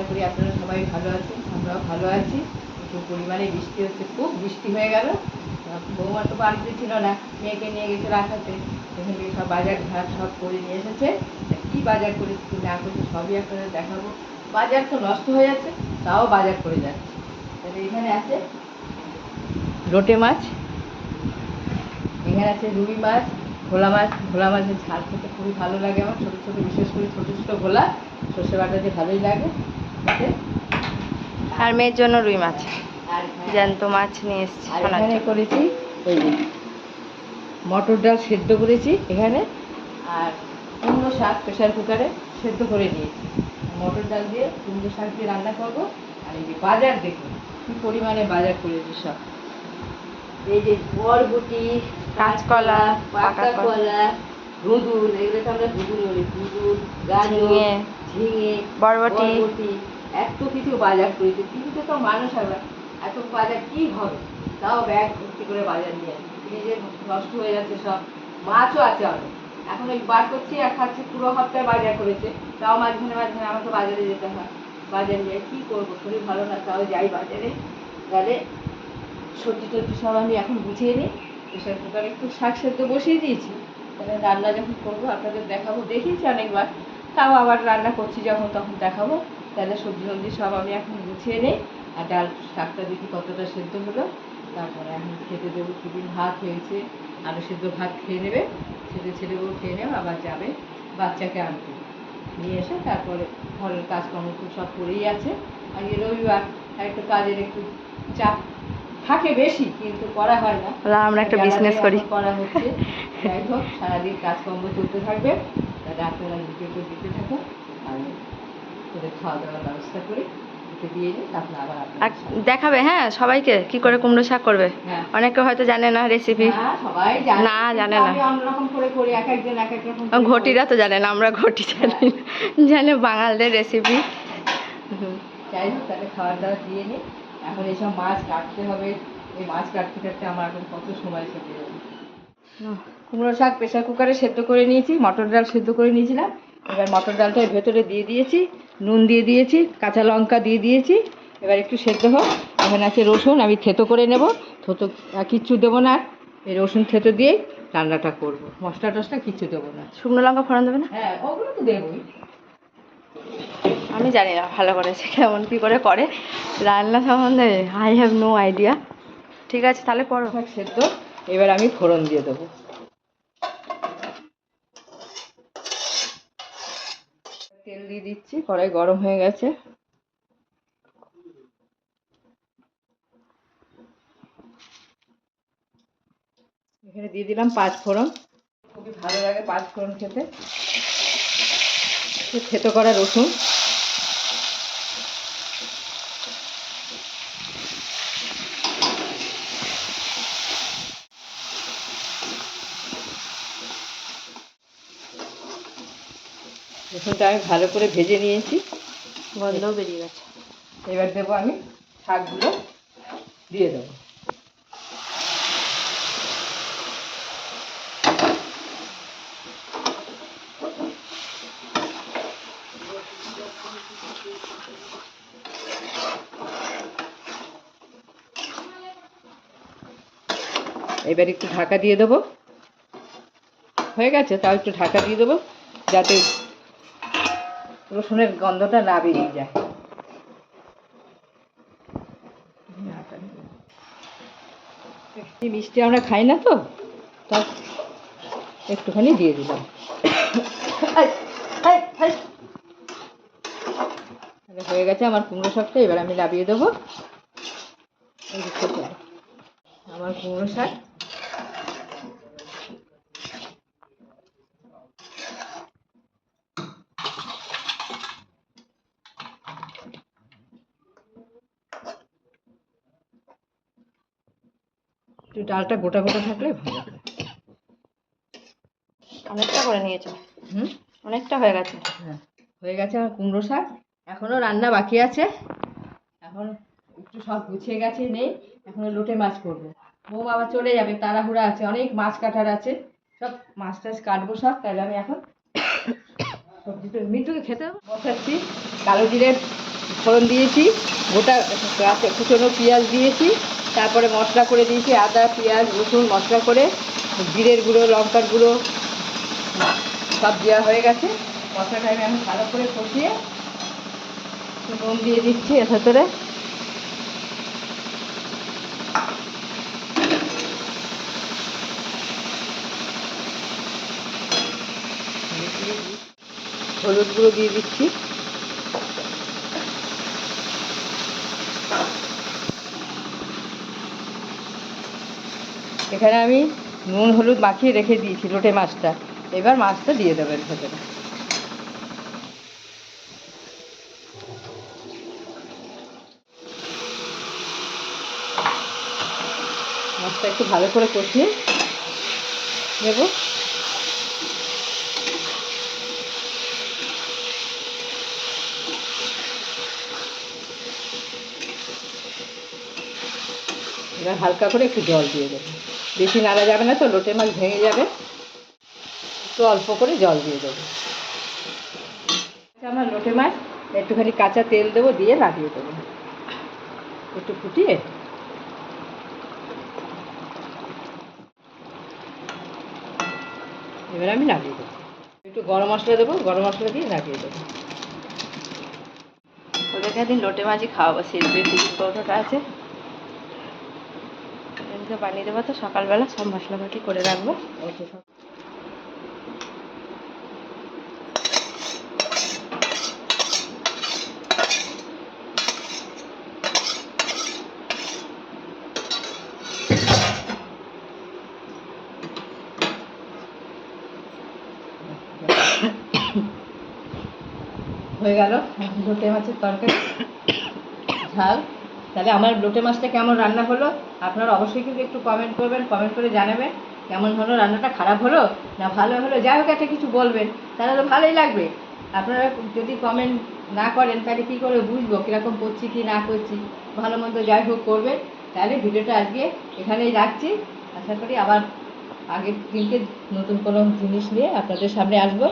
আশা করি আপনারা সবাই ভালো আছেন, আমরাও ভালো আছি। একটু পরিমাণে বৃষ্টি হচ্ছে, খুব বৃষ্টি হয়ে গেল। বৌমা তো বাড়িতে ছিল না, মেয়েকে নিয়ে গেছে রাখাতে। সেখান থেকে সব বাজার ঘাট সব করে নিয়ে এসেছে। কী বাজার করেছি কি না করেছি সবই আপনাদের দেখাবো। বাজার তো নষ্ট হয়ে যাচ্ছে, তাও বাজার করে যাচ্ছে। তাহলে এখানে আছে লোটে মাছ। এখানে আছে রুই মাছ, ভোলা মাছ। ভোলা মাছের ঝাল খেতে খুবই ভালো লাগে আমার। ছোটো ছোটো, বিশেষ করে ছোটো ছোটো ভোলা। সর্ষে বাটাতে ভালোই লাগে। আর মেয়ের জন্য রুই মাছ। জ্যান্ত মাছ নিয়ে এসেছি এখানে করেছি ওই মটর ডাল সেদ্ধ করেছি এখানে। আর কুমড়ো শাক প্রেশার কুকারে সেদ্ধ করে নিয়েছি। মটর ডাল দিয়ে কুমড়ো শাক দিয়ে রান্না করব। আর এই যে বাজার দেখুন কী পরিমাণে বাজার করেছি সব। এই যে বরবটি কাঁচকলা, পাকা কলা, ধুঁদুল এগুলোকে আমরা ধুঁদুল বলি। ধুঁদুল গাজর ঝিঙে বরবটি। এত কিছু বাজার করেছে, কিন্তু তো মানুষ হবে এত বাজার কি হবে? তাও ব্যাগ ভর্তি করে বাজার নিয়ে ফ্রিজে নষ্ট হয়ে যাচ্ছে সব, মাছও আছে অনেক। এখন ওই বার করছি, আর খাচ্ছি, পুরো সপ্তাহে বাজার করেছে। তাও মাঝখানে মাঝখানে আমাকে বাজারে যেতে হয়। বাজারে যাই কী করব? শরীর ভালো না, তাও যাই বাজারে। গেলে সবজি টবজি সব আমি এখন গুছিয়ে নিই। প্রেশার কুকারে একটু শাক সেদ্ধ বসিয়ে দিয়েছি। তাহলে রান্না যখন করব, আপনাদের দেখাবো। দেখিয়েছি অনেকবার। তাও আবার রান্না করছি যখন, তখন দেখাবো। তাহলে সবজি টবজি সব আমি এখন গুছিয়ে নিই। আর ডাল শাকটা দেখি কতটা সেদ্ধ হলো। তারপরে এখন খেতে দেবো দুদিন ভাত হয়েছে। আলু সেদ্ধ ভাত খেয়ে নেবে। ছেলে ছেলেগুলো খেয়ে নেবে আবার যাবে বাচ্চাকে আনতে। নিয়ে এসে তারপরে ঘরের কাজকর্ম তো সব করেই আছে। আজকে রবিবার আর একটু কাজের একটু চাপ থাকে বেশি কিন্তু করা হয় না। আমরা একটা বিজনেস করি। করা হচ্ছে। যাই হোক সারাদিন কাজকর্ম চলতে থাকবে। রাত্রেবেলা একটু দিতে থাকো। আর তোদের খাওয়া দাওয়ার ব্যবস্থা করে দেখাবে হ্যাঁ সবাইকে কি করে কুমড়ো শাক করবে? হ্যাঁ। অনেকে হয়তো জানে না রেসিপি হ্যাঁ, জানে। না, জানে না। ঘটিরা তো জানে না আমরা ঘটি জানি না। জানে বাঙালদের রেসিপি যাই হোক তাহলে খাওয়ার দাওয়া দিয়ে নিই এখন এইসব মাছ কাটতে হবে। এই মাছ কাটতে কাটতে আমার এখন কত সময় যাবে। কুমড়ো শাক প্রেশার কুকারে সেদ্ধ করে নিয়েছি মটর ডাল সেদ্ধ করে নিয়েছিলাম। এবার মটর ডালটা ভেতরে দিয়ে দিয়েছি নুন দিয়ে দিয়েছি কাঁচা লঙ্কা দিয়ে দিয়েছি। এবার একটু সেদ্ধ হোক এখানে আছে রসুন আমি থেতো করে নেব। থেতো কিচ্ছু দেবো না। এই রসুন থেতো দিয়েই রান্নাটা করব। মশলা টসলা কিচ্ছু দেবো না। শুকনো লঙ্কা ফোড়ন দেবে না? হ্যাঁ ওগুলো তো দেবোই। আমি জানি না ভালো করে সে কেমন কী করে করে। রান্না সম্বন্ধে আই হ্যাভ নো আইডিয়া ঠিক আছে তাহলে করো। সেদ্ধ। এবার আমি ফোড়ন দিয়ে দেবো। তেল দিয়ে দিচ্ছি, কড়াই গরম হয়ে গেছে। এখানে দিয়ে দিলাম পাঁচ ফোড়ন। খুবই ভালো লাগে পাঁচ ফোড়ন খেতে। খেতে করা রসুন। রসুনটা আমি ভালো করে ভেজে নিয়েছি। গন্ধও বেরিয়ে গেছে। এবার দেবো আমি শাকগুলো দিয়ে দেবো। এবার একটু ঢাকা দিয়ে দেবো। হয়ে গেছে তাও একটু ঢাকা দিয়ে দেবো যাতে রসুনের গন্ধটা না বেরিয়ে যায়। মিষ্টি আমরা খাই না তো তা একটুখানি দিয়ে দিলাম। হয়ে গেছে আমার কুমড়ো শাকটা এবার আমি লাভিয়ে দেবো। আমার কুমড়ো শাক। একটু ডালটা গোটা গোটা থাকলে ভালো হয়। অনেকটা করে নিয়েছো। হুম? অনেকটা হয়ে গেছে। হ্যাঁ হয়ে গেছে আমার কুমড়ো শাক। এখনও রান্না বাকি আছে। এখন একটু সব গুছিয়ে গেছে নেই এখনও লোটে মাছ করব। বউ বাবা চলে যাবে তাড়াহুড়া আছে অনেক মাছ কাটার আছে। সব মাছ টাছ কাটবো সব তাহলে আমি এখন সবজিটা মিন্টুকে খেতে? বসাচ্ছি কালো জিরে ফোড়ন দিয়েছি গোটা কুচনো পেঁয়াজ দিয়েছি। তারপরে মশলা করে দিয়েছি, আদা, পেঁয়াজ, রসুন মশলা করে, জিরের গুঁড়ো, লঙ্কার গুঁড়ো, সব দেওয়া হয়ে গেছে। মশলাটা আমি ভালো করে কষিয়ে নুন দিয়ে দিচ্ছি এর ভেতরে। হলুদ গুঁড়ো দিয়ে দিচ্ছি। এখানে আমি নুন, হলুদ মাখিয়ে রেখে দিয়েছি লোটে মাছটা। এবার মাছটা দিয়ে দেবো এর ভেতরে। মাছটা একটু ভালো করে কষিয়ে নেব। এবার হালকা করে একটু জল দিয়ে দেবো। বেশি নাড়া যাবে না তো, লোটে মাছ ভেঙে যাবে। একটু অল্প করে জল দিয়ে দেবো। আমার লোটে মাছ, একটুখানি কাঁচা তেল দেবো, দিয়ে লাগিয়ে দেবো। একটু ফুটিয়ে। এবার আমি নাড়িয়ে দেবো। একটু গরম মশলা দেবো, গরম মশলা দিয়ে নাড়িয়ে দেবো। ওদেরকে একদিন লোটে মাছই খাওয়াবো শিল্পীর টিকিট কৌটোটা আছে। এদিকে বানিয়ে দেবো, তো সকালবেলা সব মশলাপাতি করে রাখব। হয়ে গেল। লোটে মাছের তরকারি, ঝাল। তাহলে আমার লোটে মাছটা কেমন রান্না হলো? আপনারা অবশ্যই কিন্তু একটু কমেন্ট করবেন কমেন্ট করে জানাবেন কেমন হলো, রান্নাটা খারাপ হলো না ভালো হলো, যাই হোক একটা কিছু বলবেন, তাহলে তো ভালোই লাগবে। আপনারা যদি কমেন্ট না করেন, তাহলে কী করে বুঝব কীরকম করছি কি না করছি? ভালো মন্দ যাই হোক করবেন, তাহলে ভিডিওটা আজকে এখানেই রাখছি। আশা করি আবার আগের দিনকে নতুন কোনো জিনিস নিয়ে আপনাদের সামনে আসব।